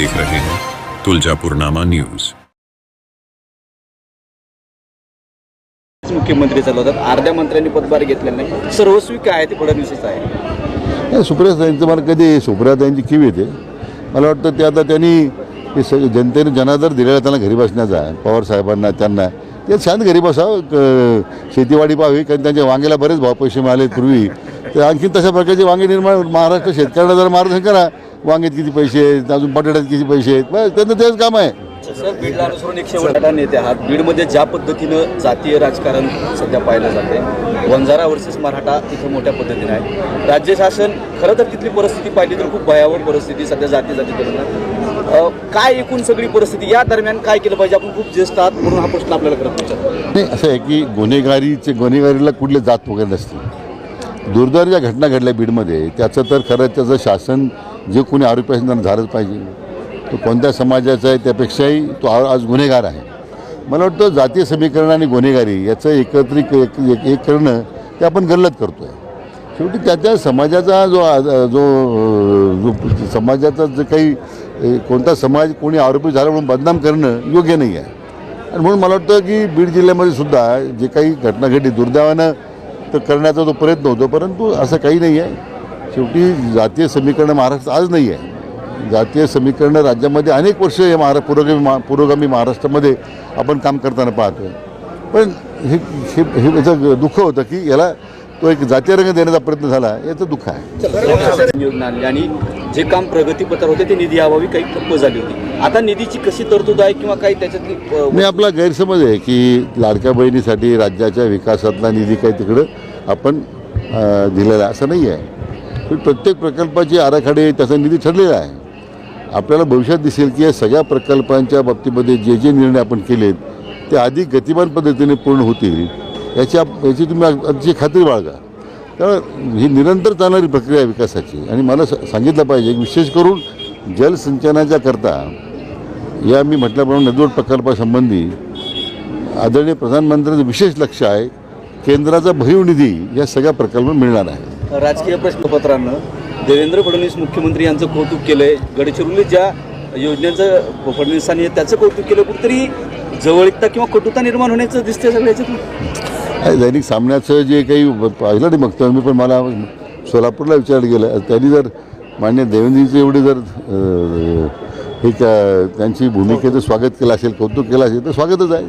देख रहे हैं। तुलजापुरनामा न्यूज। मुख्यमंत्री चालवतात अर्ध्या मंत्र्यांनी पदभार घेतलेला नाही. सर्वस्वी काय आहे ते फडणवीसच आहे. सुप्रियाताईंचं मला कधी सुप्रियाताईंची किव येते? मला वाटतं ते आता त्यांनी सगळे जनतेने जनादर दिलेला त्यांना घरी बसण्याचा पवार साहेबांना त्यांना. ते छान घरी बसावं. शेतीवाडी पाहावी कारण त्यांच्या वांग्याला बरेच भाव पैसे मिळाले पूर्वी. तर आणखी तशा प्रकारचे वांगे निर्माण महाराष्ट्र शेतकऱ्यांना जरा मार्गदर्शन करा वांग्यात किती पैसे आहेत अजून बटाट्यात किती पैसे आहेत? बस त्यांचं तेच काम आहे. सर बीडला अनुसरून एक शेवटचा नेते आहात. बीडमध्ये ज्या पद्धतीनं जातीय राजकारण सध्या पाहिलं जाते वंजारा वर्सेस मराठा इथं मोठ्या पद्धतीने आहे राज्य शासन खरं तर तिथली परिस्थिती पाहिली तर खूप भयावह परिस्थिती सध्या जाती जाती करून. काय एकूण सगळी परिस्थिती या दरम्यान काय केलं पाहिजे? आपण खूप ज्येष्ठ आहात म्हणून हा प्रश्न आपल्याला करत नाही असं आहे की गुन्हेगारीचे गुन्हेगारीला कुठले जात वगैरे नसते दुर्दैवी ज्या घटना घडल्या बीडमध्ये. त्याचं तर खरं त्याचं शासन जे कोणी आरोपी असेल त्यांना झालंच पाहिजे. तो कोणत्या समाजाचा आहे त्यापेक्षाही तो आज गुन्हेगार आहे. मला वाटतं जातीय समीकरण आणि गुन्हेगारी याचं एकत्रित एक एक- एक करणं ते आपण गल्लत करतो आहे शेवटी त्या त्या समाजाचा जो जो जो समाजाचा जे काही कोणता समाज कोणी आरोपी झाला म्हणून बदनाम करणं योग्य नाही आहे. आणि म्हणून मला वाटतं की बीड जिल्ह्यामध्ये सुद्धा जे काही घटना घडली दुर्दैवानं तर करण्याचा जो प्रयत्न होतो परंतु असं काही नाही आहे. शेवटी जातीय समीकरण महाराष्ट्र आज नाही आहे. जातीय समीकरणं राज्यामध्ये अनेक वर्ष या महारा पुरोगामी मा पुरोगामी महाराष्ट्रामध्ये आपण काम करताना पाहतो पण हे हे हे याचं दुःख होतं की याला तो एक जातीय रंग देण्याचा प्रयत्न झाला याचं दुःख आहे. आणि जे काम प्रगतीपत्र होते ते निधी अभावी काही ठप्प झाली होती. आता निधीची कशी तरतूद आहे किंवा काही त्याच्यातली मी आपला गैरसमज आहे की लाडक्या बहिणीसाठी राज्याच्या विकासातला निधी काही तिकडं आपण दिलेला. असं नाही आहे. प्रत्येक प्रकल्पाची आराखडे त्याचा निधी ठरलेला आहे. आपल्याला भविष्यात दिसेल की या सगळ्या प्रकल्पांच्या बाबतीमध्ये जे जे निर्णय आपण केलेत ते अधिक गतिमान पद्धतीने पूर्ण होतील याची आप याची तुम्ही अग- अतिशय खात्री बाळगा. तर ही निरंतर चालणारी प्रक्रिया विकासाची. आणि मला स- सांगितलं पाहिजे विशेष करून जलसिंचनाच्या करता या मी म्हटल्याप्रमाणे नदीवर प्रकल्पासंबंधी आदरणीय प्रधानमंत्र्यांचं विशेष लक्ष आहे केंद्राचा भरीव निधी या सगळ्या प्रकल्प मिळणार आहे. राजकीय प्रश्नपत्रानं देवेंद्र फडणवीस मुख्यमंत्री यांचं कौतुक केलंय. गडचिरोलीत ज्या योजनेचं फडणवीसांनी त्याचं कौतुक केलं कुठेतरी जवळीकता किंवा कटुता निर्माण होण्याचं दिसते याच्यातून. आणि दैनिक सामन्याचं जे काही पाहिलं नाही बघतो मी पण मला सोलापूरला विचारलं गेलं. त्यांनी जर मान्य देवेंद्रजीचं एवढे जर हे त्या- त्यांची भूमिकेचं स्वागत केलं असेल कौतुक केलं असेल तर स्वागतच आहे.